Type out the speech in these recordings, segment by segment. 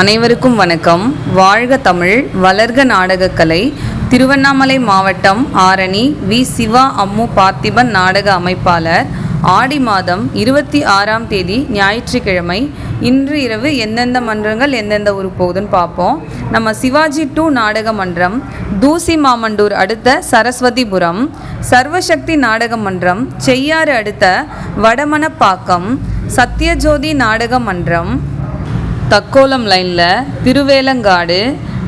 அனைவருக்கும் வணக்கம். வாழ்க தமிழ் வளர்க நாடகக்கலை. திருவண்ணாமலை மாவட்டம் ஆரணி வி. சிவா அம்மு பார்த்திபன் நாடக அமைப்பாளர். ஆடி மாதம் இருபத்தி ஆறாம் தேதி ஞாயிற்றுக்கிழமை. இன்று இரவு எந்தெந்த மன்றங்கள் எந்தெந்த ஊர் போகுதுன்னு பார்ப்போம். நம்ம சிவாஜி டூ நாடக மன்றம் தூசி மாமண்டூர் அடுத்த சரஸ்வதிபுரம். சர்வசக்தி நாடக மன்றம் செய்யாறு அடுத்த வடமணப்பாக்கம் சத்யஜோதி நாடக மன்றம் தக்கோலம் லைனில் திருவேலங்காடு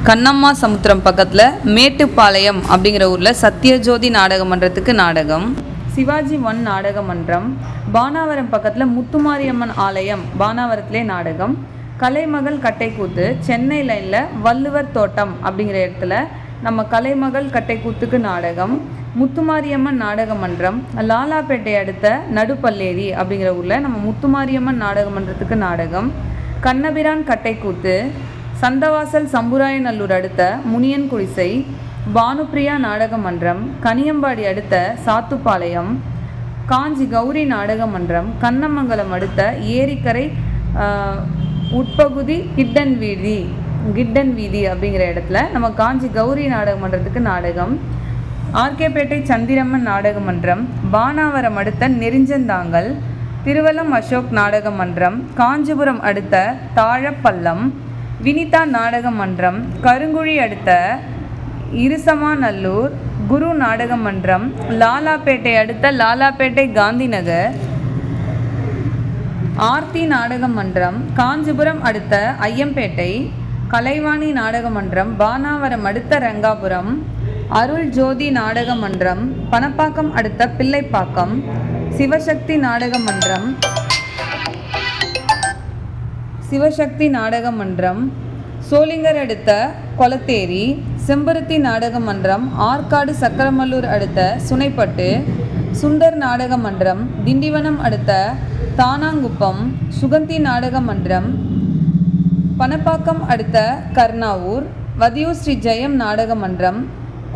கண்ணம்மா சமுத்திரம் பக்கத்தில் மேட்டுப்பாளையம் அப்படிங்கிற ஊரில் சத்யஜோதி நாடக மன்றத்துக்கு நாடகம். சிவாஜி ஒன் நாடக மன்றம் பானாவரம் பக்கத்தில் முத்துமாரியம்மன் ஆலயம் பானாவரத்திலே நாடகம். கலைமகள் கட்டைக்கூத்து சென்னை லைனில் வள்ளுவர் தோட்டம் அப்படிங்கிற இடத்துல நம்ம கலைமகள் கட்டைக்கூத்துக்கு நாடகம். முத்துமாரியம்மன் நாடக மன்றம் லாலாப்பேட்டை அடுத்த நடுப்பல்லேரி அப்படிங்கிற ஊரில் நம்ம முத்துமாரியம்மன் நாடக மன்றத்துக்கு நாடகம். கண்ணபிரான் கட்டைக்கூத்து சந்தவாசல் சம்புராயநல்லூர் அடுத்த முனியன் குடிசை பானுப்பிரியா நாடக மன்றம் கனியம்பாடி அடுத்த சாத்துப்பாளையம் காஞ்சி கௌரி நாடக மன்றம் கண்ணமங்கலம் அடுத்த ஏரிக்கரை உட்பகுதி கிட்டன் வீதி கிட்டன் வீதி அப்படிங்கிற இடத்துல நம்ம காஞ்சி கௌரி நாடக மன்றத்துக்கு நாடகம் ஆர்கேபேட்டை சந்திரம்மன் நாடக மன்றம் பானாவரம் அடுத்த நெறிஞ்சந்தாங்கல் திருவலம் அசோக் நாடக மன்றம் காஞ்சிபுரம் அடுத்த தாழப்பள்ளம் வினிதா நாடக மன்றம் கருங்குழி அடுத்த இருசமாநல்லூர் குரு நாடக மன்றம் லாலாப்பேட்டை அடுத்த லாலாப்பேட்டை காந்தி நகர் ஆர்த்தி நாடக மன்றம் காஞ்சிபுரம் அடுத்த ஐயம்பேட்டை கலைவாணி நாடக மன்றம் பானாவரம் அடுத்த ரங்காபுரம் அருள் ஜோதி நாடக மன்றம் பணப்பாக்கம் அடுத்த பிள்ளைப்பாக்கம் சிவசக்தி நாடக மன்றம். சிவசக்தி நாடக மன்றம். சோளிங்கர் அடுத்த கொளத்தேரி. செம்பருத்தி நாடக மன்றம். ஆற்காடு சக்கரமல்லூர் அடுத்த சுனைப்பட்டு. சுந்தர் நாடக மன்றம். திண்டிவனம் அடுத்த தானாங்குப்பம். சுகந்தி நாடக மன்றம். பணப்பாக்கம் அடுத்த கர்ணாவூர். வதியூர் ஸ்ரீ ஜெயம் நாடக மன்றம்.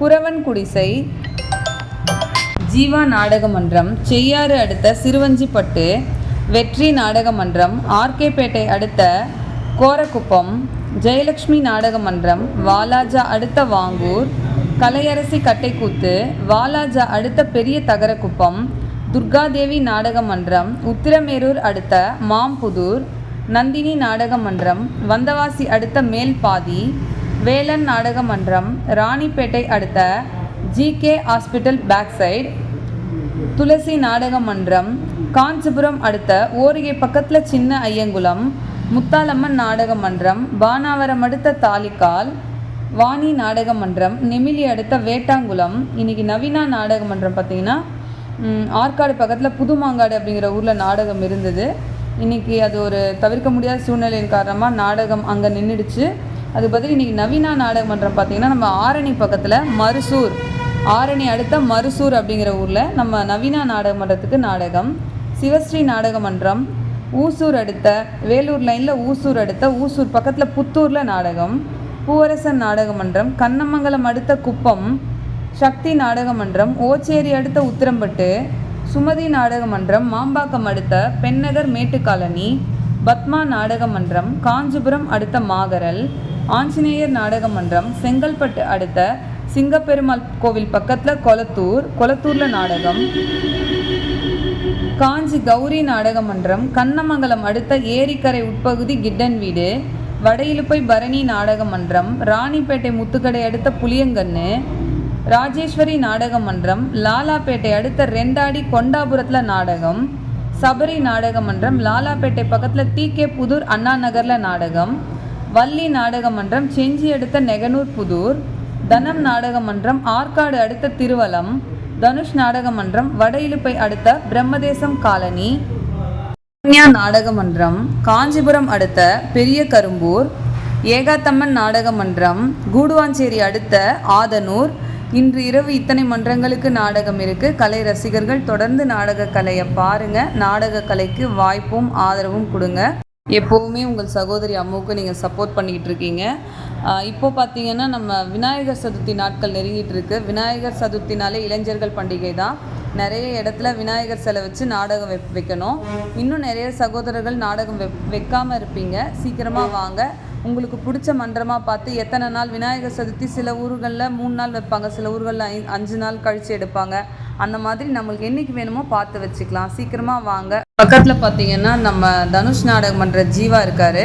குறவன் குடிசை. ஜீவா நாடக மன்றம் செய்யாறு அடுத்த சிறுவஞ்சிப்பட்டு வெற்றி நாடக மன்றம் ஆர்கேபேட்டை அடுத்த கோரக்குப்பம் ஜெயலக்ஷ்மி நாடக மன்றம் வாலாஜா அடுத்த வாங்கூர் கலையரசி கட்டைக்கூத்து வாலாஜா அடுத்த பெரிய தகரக்குப்பம் துர்காதேவி நாடக மன்றம் உத்திரமேரூர் அடுத்த மாம்புதூர் நந்தினி நாடக மன்றம் வந்தவாசி அடுத்த மேல்பாதி வேலன் நாடக மன்றம் ராணிப்பேட்டை அடுத்த GK hospital back side Thulasi நாடக மன்றம். காஞ்சிபுரம் அடுத்த ஓரிகை பக்கத்தில் சின்ன ஐயங்குளம். முத்தாலம்மன் நாடக மன்றம். பானாவரம் அடுத்த தாலிக்கால். வாணி நாடக மன்றம். நெமிலி அடுத்த வேட்டாங்குளம். இன்னைக்கு நவீனா நாடக மன்றம் பார்த்தீங்கன்னா ஆற்காடு பக்கத்தில் புதுமாங்காடு அப்படிங்கிற ஊரில் நாடகம் இருந்தது. இன்றைக்கி அது ஒரு தவிர்க்க முடியாத சூழ்நிலையின் காரணமாக நாடகம் அங்கே நின்றுடுச்சு அது பதில் இன்றைக்கி நவீனா நாடக மன்றம் பார்த்தீங்கன்னா நம்ம ஆரணி பக்கத்தில் மருசூர் ஆரணி அடுத்த மருசூர் அப்படிங்கிற ஊரில் நம்ம நவீனா நாடக மன்றத்துக்கு நாடகம் சிவஸ்ரீ நாடக மன்றம் ஊசூர் அடுத்த வேலூர் லைனில் ஊசூர் அடுத்த ஊசூர் பக்கத்தில் புத்தூரில் நாடகம் பூவரசன் நாடக மன்றம் கண்ணமங்கலம் அடுத்த குப்பம் சக்தி நாடக மன்றம் ஓச்சேரி அடுத்த உத்திரம்பட்டு சுமதி நாடக மன்றம் மாம்பாக்கம் அடுத்த பெண்ணகர் மேட்டுக்காலனி பத்மா நாடக மன்றம் காஞ்சிபுரம் அடுத்த மாகரல் ஆஞ்சநேயர் நாடக மன்றம் செங்கல்பட்டு அடுத்த சிங்கப்பெருமாள் கோவில் பக்கத்தில் கொளத்தூர் கொளத்தூரில் நாடகம் காஞ்சி கௌரி நாடக மன்றம் கண்ணமங்கலம் அடுத்த ஏரிக்கரை உட்பகுதி கிட்டன் வீடு வடையிலுப்பை பரணி நாடக மன்றம் ராணிப்பேட்டை முத்துக்கடை அடுத்த புளியங்கன்னு ராஜேஸ்வரி நாடக மன்றம் லாலாப்பேட்டை அடுத்த ரெண்டாடி கொண்டாபுரத்தில் நாடகம் சபரி நாடக மன்றம் லாலாப்பேட்டை பக்கத்தில் டி கே புதூர் அண்ணா நகரில் நாடகம் வள்ளி நாடக மன்றம் செஞ்சி அடுத்த நெகனூர் புதூர் தனம் நாடக மன்றம் ஆற்காடு அடுத்த திருவலம் தனுஷ் நாடக மன்றம் வட இழுப்பை அடுத்த பிரம்மதேசம் காலனி கன்யா நாடக மன்றம் காஞ்சிபுரம் அடுத்த பெரிய கரும்பூர் ஏகாத்தம்மன் நாடக மன்றம் கூடுவாஞ்சேரி அடுத்த ஆதனூர் இன்று இரவு இத்தனை மன்றங்களுக்கு நாடகம் இருக்கு. கலை ரசிகர்கள் தொடர்ந்து நாடக கலையை பாருங்க. நாடக கலைக்கு வாய்ப்பும் ஆதரவும் கொடுங்க. எப்போவுமே உங்கள் சகோதரி அம்முவுக்கு நீங்கள் சப்போர்ட் பண்ணிக்கிட்டு இருக்கீங்க. இப்போது இப்போ பார்த்தீங்கன்னா நம்ம விநாயகர் சதுர்த்தி நாட்கள் நெருங்கிட்டு இருக்கு. விநாயகர் சதுர்த்தினாலே இளைஞர்கள் பண்டிகை தான். நிறைய இடத்துல விநாயகர் சிலை வச்சு நாடகம் வெப் வைக்கணும். இன்னும் நிறைய சகோதரர்கள் நாடகம் வெப் வைக்காமல் இருப்பீங்க. சீக்கிரமாக வாங்க. உங்களுக்கு பிடிச்ச மன்றமாக பார்த்து எத்தனை நாள் விநாயகர் சதுர்த்தி சில ஊர்களில் மூணு நாள் வைப்பாங்க. சில ஊர்களில் ஐ அஞ்சு நாள் கழித்து எடுப்பாங்க. அந்த மாதிரி நம்மளுக்கு என்னைக்கு வேணுமோ பார்த்து வச்சுக்கலாம். சீக்கிரமாக வாங்க. பக்கத்தில் பார்த்தீங்கன்னா நம்ம தனுஷ் நாடகம் பண்ணுற ஜீவா இருக்கார்.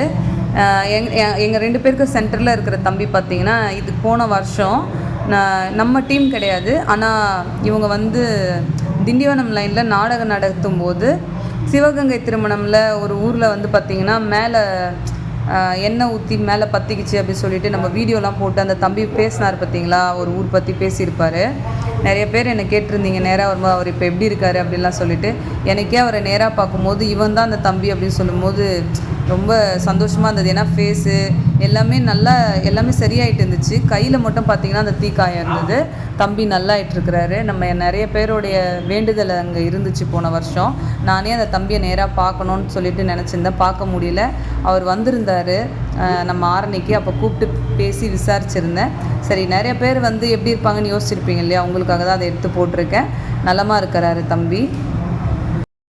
எங் எங்கள் ரெண்டு பேருக்கு சென்டரில் இருக்கிற தம்பி பார்த்தீங்கன்னா இது போன வருஷம் நான் நம்ம டீம் கிடையாது. ஆனால் இவங்க வந்து திண்டிவனம் லைனில் நாடகம் நடத்தும் போது சிவகங்கை திருமணமில் ஒரு ஊரில் வந்து பார்த்திங்கன்னா மேலே எண்ணெய் ஊற்றி மேலே பற்றிக்கிச்சு அப்படின்னு சொல்லிட்டு நம்ம வீடியோலாம் போட்டு அந்த தம்பி பேசினார் பார்த்தீங்களா ஒரு ஊர் பற்றி பேசியிருப்பார். நிறைய பேர் என்னை கேட்டிருந்தீங்க நேராக வரும்போது அவர் இப்போ எப்படி இருக்காரு? அப்படின்லாம் சொல்லிட்டு எனக்கே அவரை நேராக பார்க்கும்போது இவன் தான் அந்த தம்பி அப்படின்னு சொல்லும்போது ரொம்ப சந்தோஷமாக இருந்தது. ஏன்னா ஃபேஸு எல்லாமே நல்லா எல்லாமே சரியாயிட்டு இருந்துச்சு. கையில் மட்டும் பார்த்தீங்கன்னா அந்த தீக்காயம் இருந்தது. தம்பி நல்லா நம்ம நிறைய பேருடைய வேண்டுதல் அங்கே இருந்துச்சு போன வருஷம். நானே அந்த தம்பியை நேராக பார்க்கணுன்னு சொல்லிட்டு நினச்சிருந்தேன். பார்க்க முடியல. அவர் வந்திருந்தார். நம்ம ஆரணிக்கு அப்போ கூப்பிட்டு பேசி விசாரிச்சிருந்தேன். சரி நிறைய பேர் வந்து எப்படி இருப்பாங்கன்னு யோசிச்சிருப்பீங்க இல்லையா? உங்களுக்காக தான் அதை எடுத்து போட்டிருக்கேன். நலமாக இருக்கிறாரு தம்பி.